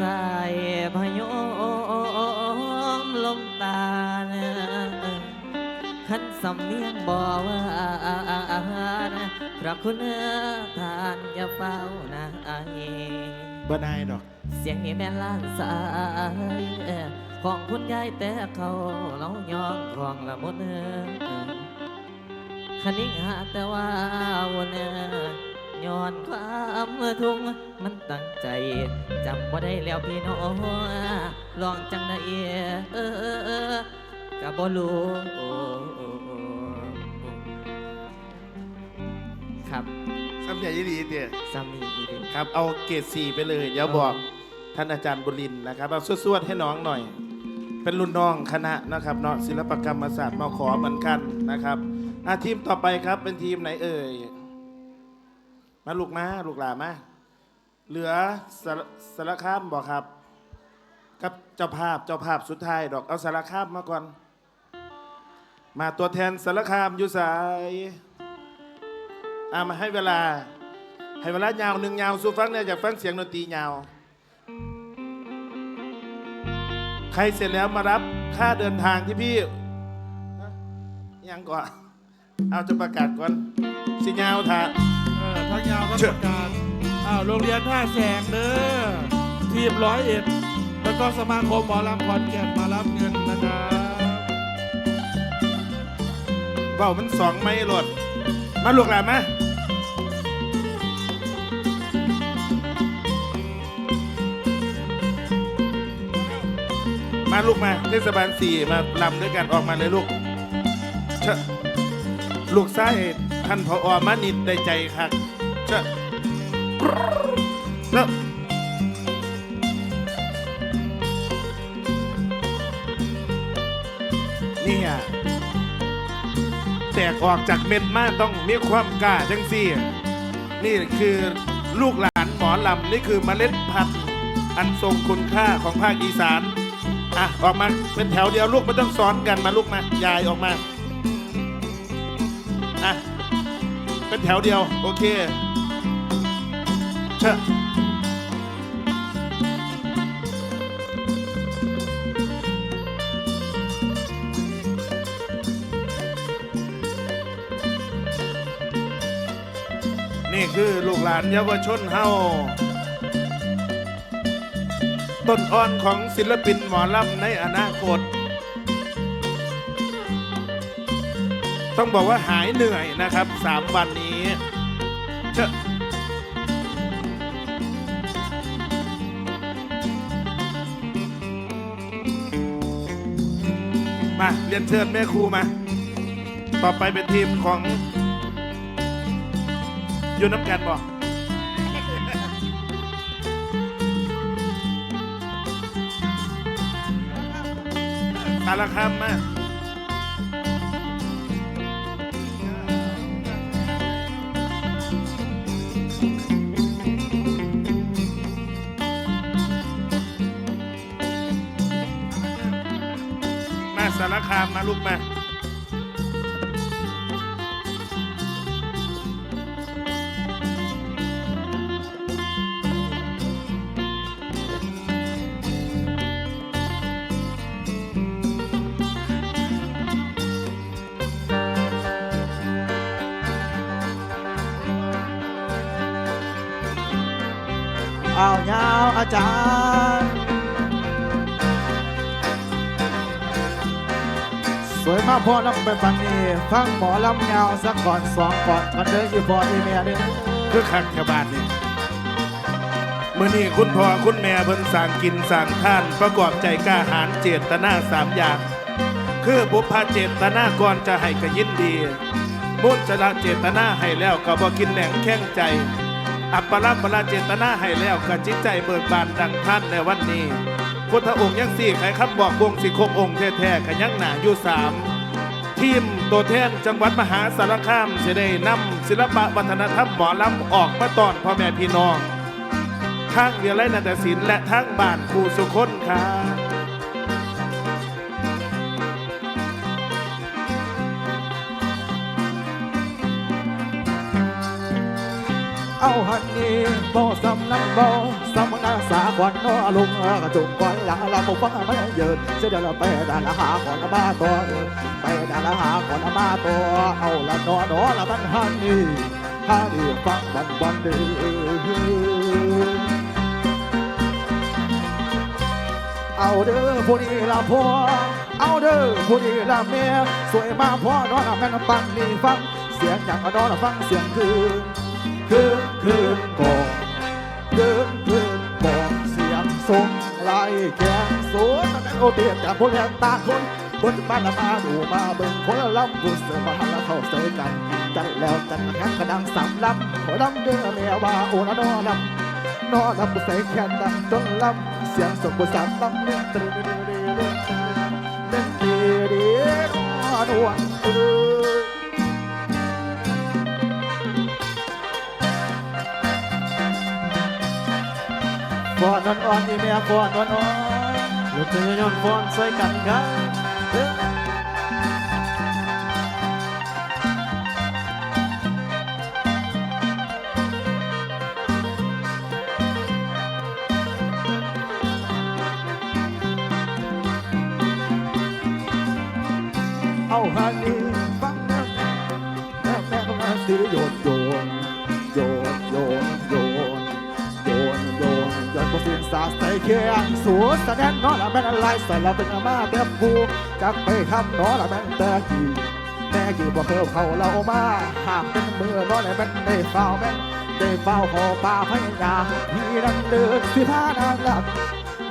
สายพยมลมตานะขันสำเนียงบอกว่านะพระคุณทานอย่าเฝ้านะไอบ่นายดอก เสียงนี้แม่นล้านสายของคุณยายแต่เขาเล่ายองของละมุนคันนี้หาแต่ว่าวน ย้อนความทุกข์มันตั้งใจจำบ่ได้แล้วพี่น้องลองจังได้เอเออกับ่รู้ครับซ้ำใหญ่ยี่ดีเตี่ยสามีอีครับ เอาเกรดสี่ไปเลย เดี๋ยวบอกท่านอาจารย์บุรินนะครับเอาสวดๆให้น้องหน่อย เป็นรุ่นน้องคณะนะครับเนาะศิลปกรรมศาสตร์มาขอเหมือนกันนะครับอาทีมต่อไปครับเป็นทีมไหนเอ่ย มาลูกมาลูกหลามาเหลือสารสารคามบอกครับ กับเจ้าภาพเจ้าภาพสุดท้ายดอกเอาสารคามมาก่อน มาตัวแทนสารคามอยู่สายอามาให้เวลา ให้เวลายาวหนึ่งยาวสู้ฟังเนี่ยอยากฟังเสียงดนตรียาว ใครเสร็จแล้วมารับค่าเดินทางที่พี่ยังก่อนเอาจะประกาศก่อนสิยาวท่า ทางยาวก็เชิประกาศอ้าวโรงเรียนท่าแสงเด้อทีมร้อยเอ็ดแล้วก็สมาคมหมอลำขอนแก่นมารับเงินนะครับเบ้ามันสองไม่หลด มาลูกหลานมามาลูกมาเทศบาลสี่มาลำด้วยกันออกมาเลยลูกเชอะลูกซ้ายท่านพออมานิดได้ใจคัก เชอะนี่ยแตกออกจากเม็ดมาต้องมีความกล้าจังสี่ นี่คือลูกหลานหมอลำ นี่คือเมล็ดพันธุ์อันทรงคุณค่าของภาคอีสาน อะ ออกมาเป็นแถวเดียวลูกไม่ต้องซ้อนกันมาลูกมา ยายออกมา เป็นแถวเดียว โอเคเชอะนี่คือลูกหลานเยาวชนเฮาต้นอ่อนของศิลปินหมอลำในอนาคต ต้องบอกว่าหายเหนื่อยนะครับสามวันนี้ เชอะมาเรียนเชิญแม่ครูมา ต่อไปเป็นทีมของยูน้ำกันบอกสารคามมา ลูกมาอ้าวยาวอาจารย์ สวยมากพ่อลำไปฟังนี่ฟังหมอลำยาวสักก่อนสองก่อนกันเด้ออีพออีเมียเด้อคือคักแถวบ้านนี่เมื่อนี้คุณพ่อคุณแม่เพิ่นสั่งกินสั่งท่าน ประกอบใจกล้าหารเจตนาสามอย่าง คือบุพพาเจตนาก่อนจะให้กยินดีมุจละเจตนาให้แล้วก็บ่กินแหนงแข้งใจ อัปปราปราเจตนาให้แล้วก็จิตใจเบิกบานดังท่านในวันนี้ พุทธองค์ยังสี่ไขคำบอกวงสิครบองค์แท้ๆขยังหนาอยู่สามทีมตัวแทนจังหวัดมหาสารคามจะได้นำศิลปะวัฒนธรรมหมอลำออกมาตอนพ่อแม่พี่น้องทางเวียไลนาฏศิลป์และทางบ้านครูสุคนครับเอาหันนี่บ่สำนักบ่สำาก่อนนอลุงกระจุกก่อนหลังเราบ่ฟังไม่เยินเสียเดี๋ยวเราไปด่านละหาก่อนมาตัวไปด่านละหาก่อนมาตัวเอาละนอนอละมันหันนี่หันนี่ฟังบันบันดีเอาเด้อผู้นี้ละพ่อเอาเด้อผู้นี้ละแม่สวยมาพ่อนอนแม่นปังนี่ฟังเสียงอย่างนอนฟังเสียงคืนคืนคืนกองคืน แขงสูงนั่โอเตียจากผู้เลี้ยงตาคนบนบ้านมาดูมาเบิ่งคนละลำกูเสือมาหันละเข้าเสยกันจันแล้วจันแข็งกระดังสามลำขอลำเด้อแม่ว่าโอ้ละนอลำนอนลำใส่แขนดังจนลำเสียงสมบูรณ์สามลำเล่นตรีเล่นเฟอนวันอ่อนลูกเธอยอนฟ้อนใส่กันกันเนก็เสียงสาใส่แขนสวนแสดงนอละแม่นอะไรส่ละเป็นอามาเต็มกูจักไปทำนอละแม่นแต่กี่แม่กี่บ่เคยเขาเรามาหากเป็นมือนอละแม่นได้เฝ้าแม่นได้เฝ้าขอป่าพญาพี่นั่นเดินสิพานางหลับ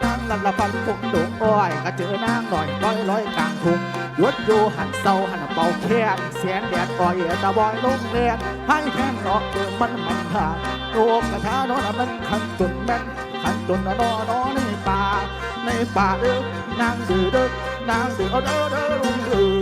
นางลันละพันปุกดุงอ้อยก็เจอนางหน่อยร้อยร้อยกลางทุ่งยดอยู่หันเศร้าหันเป่าแค้นเสียงแดดอ้อยตะบอยลงเรียนให้แค้นออกเดิมมันมันผ่านโลกกระทาโนอนมันขันจนแม่น ขันจนนอนอในป่า ในป่าเด้อนางดื้อเด้อนางดื้อเอาเด้อเด้อลุงดื้อ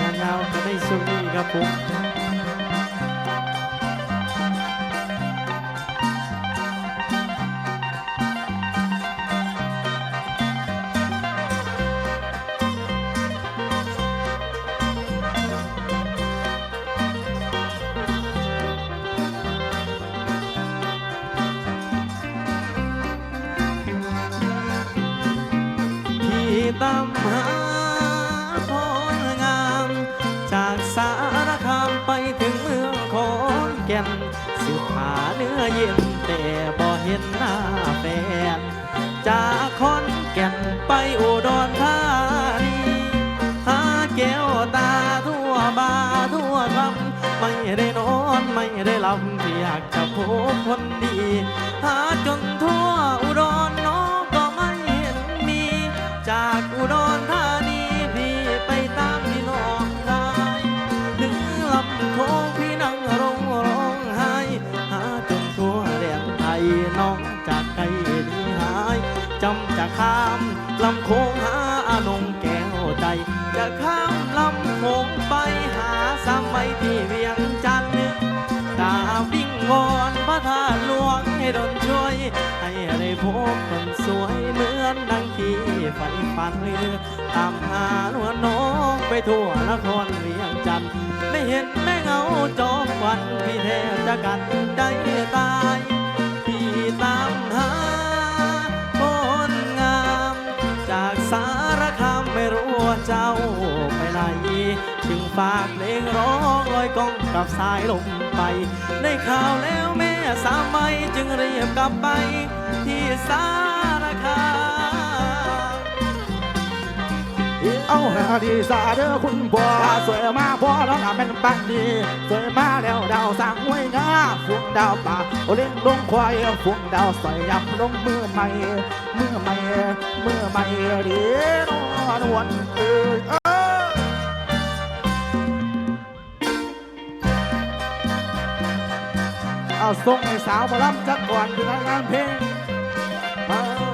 งานยาวก็ได้ช่วงนี้ครับผม เย็นแต่บ่เห็นหน้าแฟนจากคอนแก่นไปอุดรธานีหาแก้วตาทั่วบาทั่วคำไม่ได้นอนไม่ได้หลับที่อยากจะพบคนดี หาจนทั่ว จำจะข้ามลำโคงหาอานงแก้วใจ จะข้ามลำโคงไปหาสามัยที่เวียงจันทร์กราวิ่งวอนพระธาตุหลวงให้ดลช่วย ให้ได้พบคนสวยเหมือนดังที่ใฝ่ฝันเรือตามหาหนวน้องไปทั่วนครเวียงจันทร์ไม่เห็นแม่เงาจอมวันพี่แทบจะกัดใจตายพี่ตามห จ้าไปไหน จึงฝากเพลงร้องลอยกองกับสายลมไป ได้ข่าวแล้วแม่สามใบจึงรีบกลับไป ที่สารคามเอาหาดีสาเด้อคุณพ่อสวยมากพ่อแล้วน่ะแม่นปังดีสวยมาแล้วดาวสางหวยงาฝุ่งดาวป่าโอเล่งลงควายฝุ่งดาวสอยยับลงมือใหม่มือใหม่มือใหม่ดีนอานหวนเอ้ยเอ้ยเอาส่งให้สาวมาล้ำจักก่อนเป็นงานเพลงเอาอง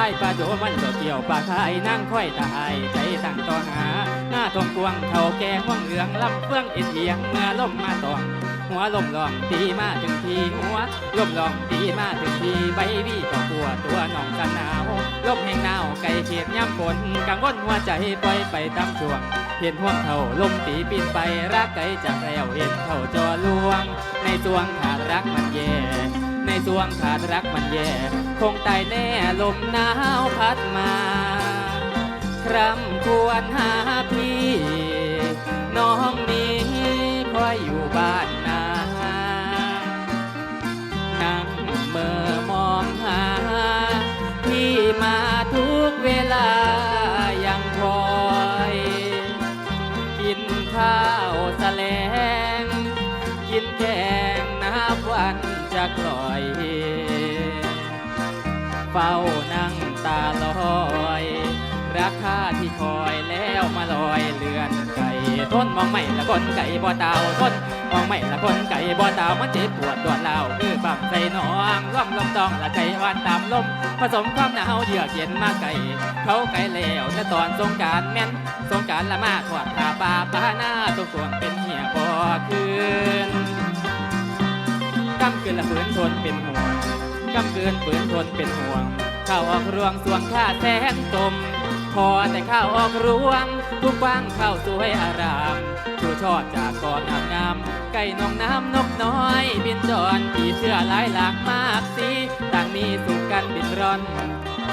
ล่ปลาโดมันโดดเกี่ยวปลาคายนั่งค่อยตายใจตั้งต่อหา หน้าทองกวงเท่าแก่ห้องเหลืองลำเฟื่องเอ็นเอียงเมื่อลมมาตองหัวลมลองตีมาถึงทีหัวลมลองตีมาถึงทีใบวีก็กลัวตัวน้องสนาวลมแห่งหนาวไก่เขียดย่ำฝนกังวลหัวใจปล่อยไปตามช่วงเห็นห่วงเท่าลมตีปีนไปรักไก่จากแล้วเห็นเท่าจอลวง ในสวงขาดรักมันแย่ ในสวงขาดรักมันแย่ คงตายแน่ลมหนาวพัดมา ครำควรหาพี่ น้องนี้คอยอยู่บ้านนานั่งเมื่อมองหา พี่มาทุกเวลายังคอย กินข้าวแสลง กินแกงนับวัน จะกล่อย เฝ้านั่งตาลอย ราคาที่คอยแล้วมาลอยเลือนไก่ทนมองไม่ละคนไก่บ่เตาทนมองไม่ละคนไก่บ่เตามันเจ็บปวดดวดเล่าคือบังใส่หนองล่อมลมตองละใจอ่อนตามลม ผสมความหนาวเยือกเย็นมาไก่ เขาไก่แล้วแต่ตอนสงการแม่นสงการละมาทอดผ้าป่าปาหน้าตุกตวงเป็นเหี่ยพอคืน กำคืนละฝืนทนเป็นห่วงกำเกินฝืนทนเป็นห่วงข้าวออกรวงสวงข้าแสนตม พอแต่ข้าวออกรวง ทุกฟังเข้าสวยอารามชูชอดจากกอนงามงามไก่นองน้ำนกน้อย บินจอนผีเสื้อหลายหลากมากสีต่างมีสุขกันบินร่อน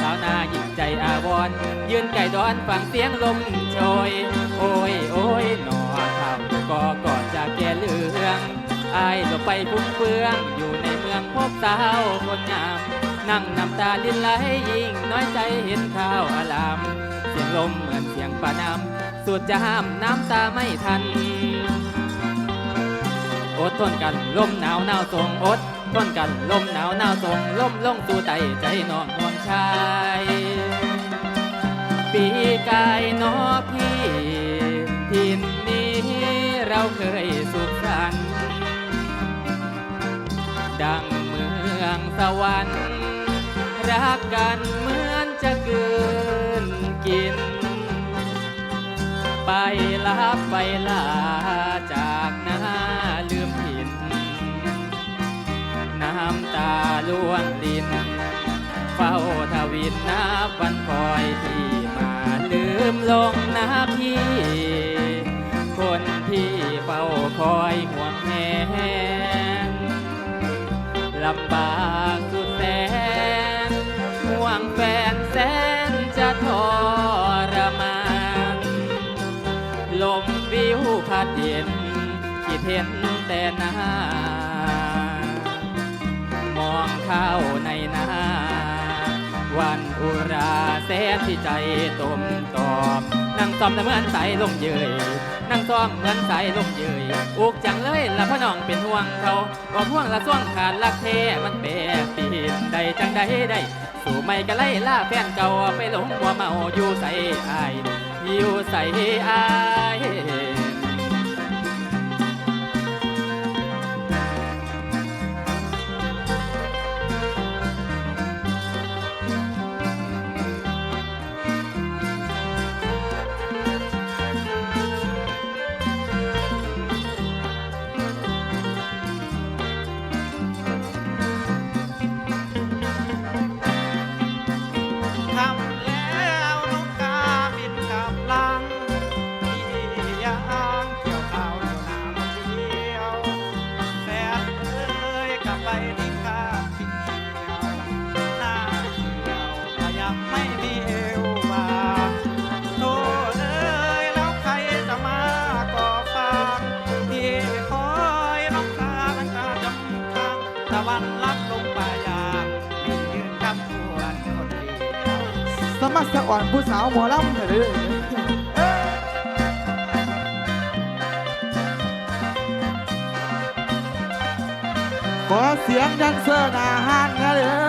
สาวนายิ่งใจอาวรณ์ยืนไก่ดอนฟังเสียงลมโชย โอ้ยโอ้ยหนอข้าก็กอนจะแก่เลือง อายหลบไปพุ่งเฟือง อยู่ในเมืองพบสาวคนงาม นั่งน้ำตาลินไหลยิ่งน้อยใจเห็นข้าวอาราม เสียงลมเหมือนเสียงปาน้ำสุดจะห้ามน้ำตาไม่ทัน อดทนกันลมหนาวหนาวทรงอดทนกันลมหนาวหนาวทรงลมลงสู่ไตใจนอนห่วงชาย ปีกายนอพี่ ทินนี้เราเคยสุขสันต์ สวรรค์ รักกันเหมือนจะเกินกิน ไปลับไปลาจากหน้าลืมผิน น้ำตาล่วงลิน เฝ้าทวินนับวันคอยที่มาลืมลงนะพี่ คนที่เฝ้าคอยห่วงแลำบากสุดแสนห่วงแฟนแสนจะทรมาน ลมวิวพัดเย็นคิดเห็นแต่หน้ามองเข้าในนาวันอุราแสนที่ใจตมตอบ นั่งซ้อมแต่เหมือนสายลมเยยนั่งซ้อมเหมือนสายลมเยยอุกจังเลยละพ่อน้องเป็นห่วงเขาบอกห่วงละส่วงขาดลักเทมันแปรปีนใดจังใดได้สู่ไม่ก็ไล่ล่าแฟนเก่าไปหลงหัวเมาอยู่ใส่อายอยู่ใส่อาย อ้ยกลับไปที่ข้าพินเดียวหน้าเดียวก็ยังไม่มีเอวมาโทษเอ้ยแล้วใครจะมาก่อฟางที่คอยน้องกาลังกาจำทางตะวันลับลงป่ายางมียืนกับทวนคนเดียวสมัครสะอ่อนผู้สาวหมอลำเถอะเด้อ ขอเสียงแดันเซอร์หน้าห้านนเลย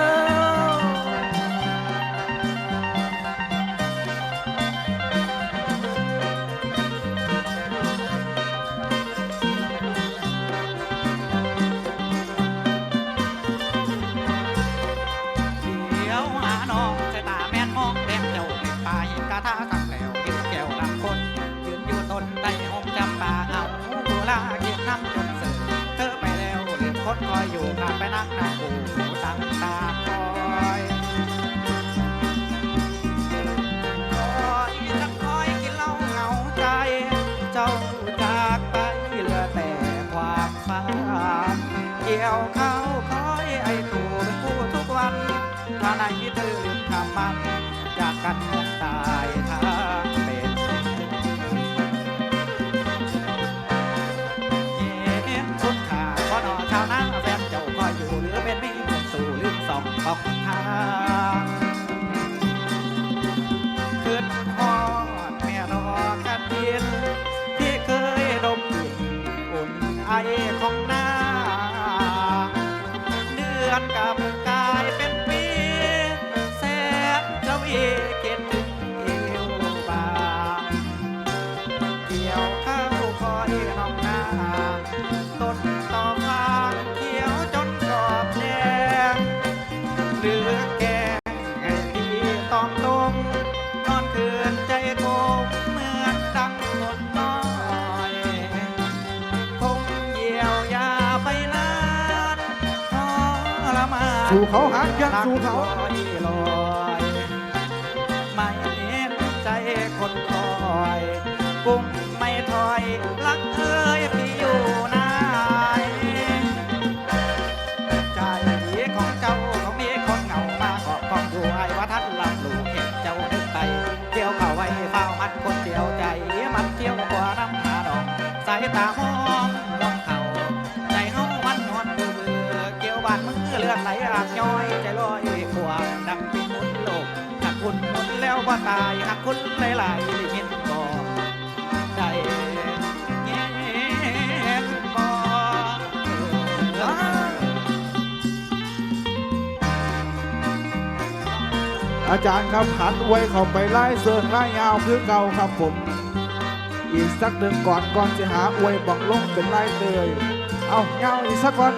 ถ้าในมิดถึงคำมันจากกันเหมือนตายทา สู่เขาหางยังสู่เขาลอยลอยไม่เห็นใจคนคอยกุ้งไม่ถอยรักเอ้ยพี่อยู่ไหนใจของเจ้าของมีคนเหงามาเกาะกองอยู่ไอ้ว่าท่านลำลูกเห็นเจ้านึกไปเกี่ยวเข้าไว้เฝ้ามันคนเดียวใจมันเที่ยวกว่าน้ำหาดอกสายตามอง ย้อยใจลอยขวางดังปีมุนโลกหักคุณหมดแล้วว่าตายหักคุณหลายๆได้ยินบ่ได้แง่นบ่เออ อาจารย์ครับหันไว้เข้าไปไล่เสิร์นไล่ยาวคือเก่าครับผม อีกสักหนึ่งก่อนก่อนจะหาอวยบังลงเป็นไล่เตยเอาเงาอีกสักก่อน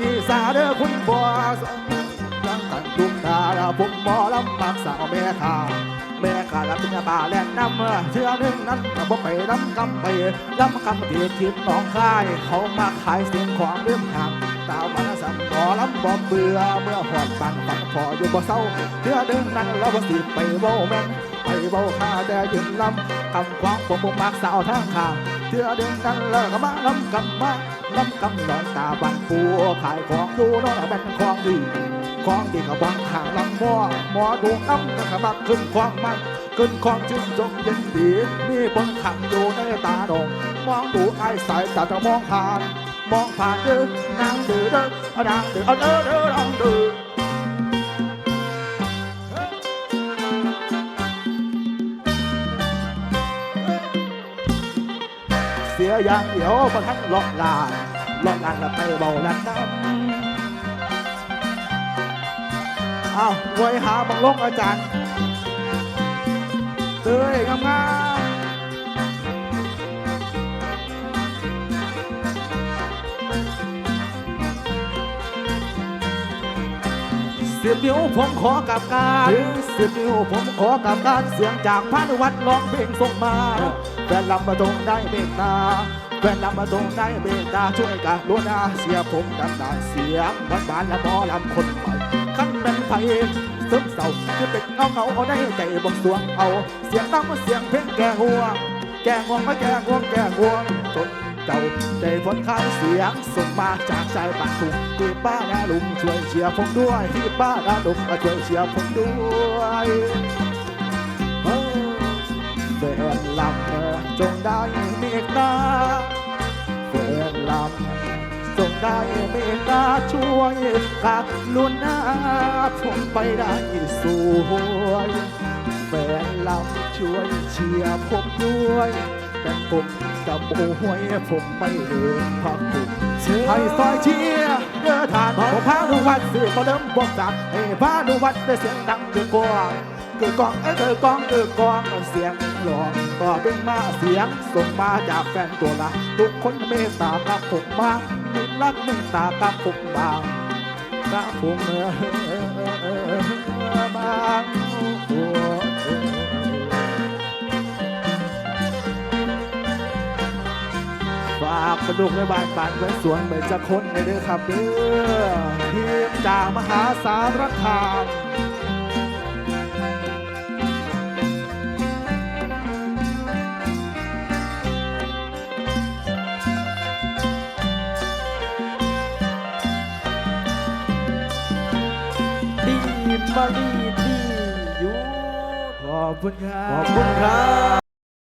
ดีสาเด้อคุณบัวสงยังกันดุมดาละผมหมอลำปากสาวแม่ขาแม่ขาละเป็นยาบาแลนน้ำเมื่อเชื่อหนึ่งนั้นก็บ่ไปลำกำไปลำกำที่ทิศหนองคาย เขามาขายเสิ่งของเรื่องหางตาวมันสัมหมอลำบ่เบื่อเมื่อหอดปันฝันพออยู่บ่เศร้าเชื่อหนึ่งนั้นเราบ่สิไปเว้าแม่ไปเว้าข้าแต่ยืนลำคำควางผมบ่มักสาวทางข้าง เชื่อหนึ่งนั้นเลิกมาลำกำมาลำกำนอนตาบันปูขายของดูนอนเป็นของดีของดีกับวางห่างลำหม้อหมอดูน้ำก็ขมักขึ้นความมันขึ้นความชื่นชมยินดีมีบนขังอยู่ในตาดงมองดูไอ้สายตาจะมองผ่าน มองผ่านเด้อนางเดือเด้ออานางเดือเอาเด้อเด้อน้องเดือ เสียอย่างเดียวบนทั้งหลอกลาหลอกลานแล้วไปเบาแล้วน้ำอ้าวไว้หาบังลงอาจารย์เตยงามงามสิบนิ้วผมขอกับการสิบนิ้วผมขอกับการเสียงจากพานวัดร้องเพลงส่งมา นลำมาตรงได้เมตตาแฟนลำมาตรงได้เมตตาช่วยกันล้วนาเสียผมดังดาเสียงบ้านบ้านและหมอลำคนใหม่ขั้นเป็นไฟซึมเศร้าคือเป็นเงาเงาเอาได้ใจบงสวงเอา เสียงน้ำเสียงเพลงแก่หัวแก่ง่วงม่แก่ง่วงแก่ง่วงจนเจ้าใจผลข้างเสียงส่งมาจากใจปากถุงที่ป้านาลุงช่วยเชียร์ผมด้วยที่ป้านาลุงมาช่วยเชียร์ผมด้วย เมตตาช่วยกักลุนหน้าผมไปได้สวยแฟนลำช่วยเชียร์ผมด้วยแต่ผมจะโมหวยผมไม่เลืมพักผมให้ซอยเชียร์เดินทางผมพานุวัดสื่อมาเริ่มบอกจากให้พานุวัดได้เสียงดังเกินกว่าเกิดกองเอ้ยเกิดกองเกิดกองเสียงหลอกต่อเป็นมาเสียงส่งมาจากแฟนตัวละทุกคนเมตตากับผมมาก มิตรรักเมตตากับผมบางกับผมเออบางหัวฝากประดุกในบ้านบ้านไว้สวนไปจะคนในเด้อครับเด้อทีมจากมหาสารคาม ดีดีอยู่ ขอบคุณครับ ขอบคุณครับ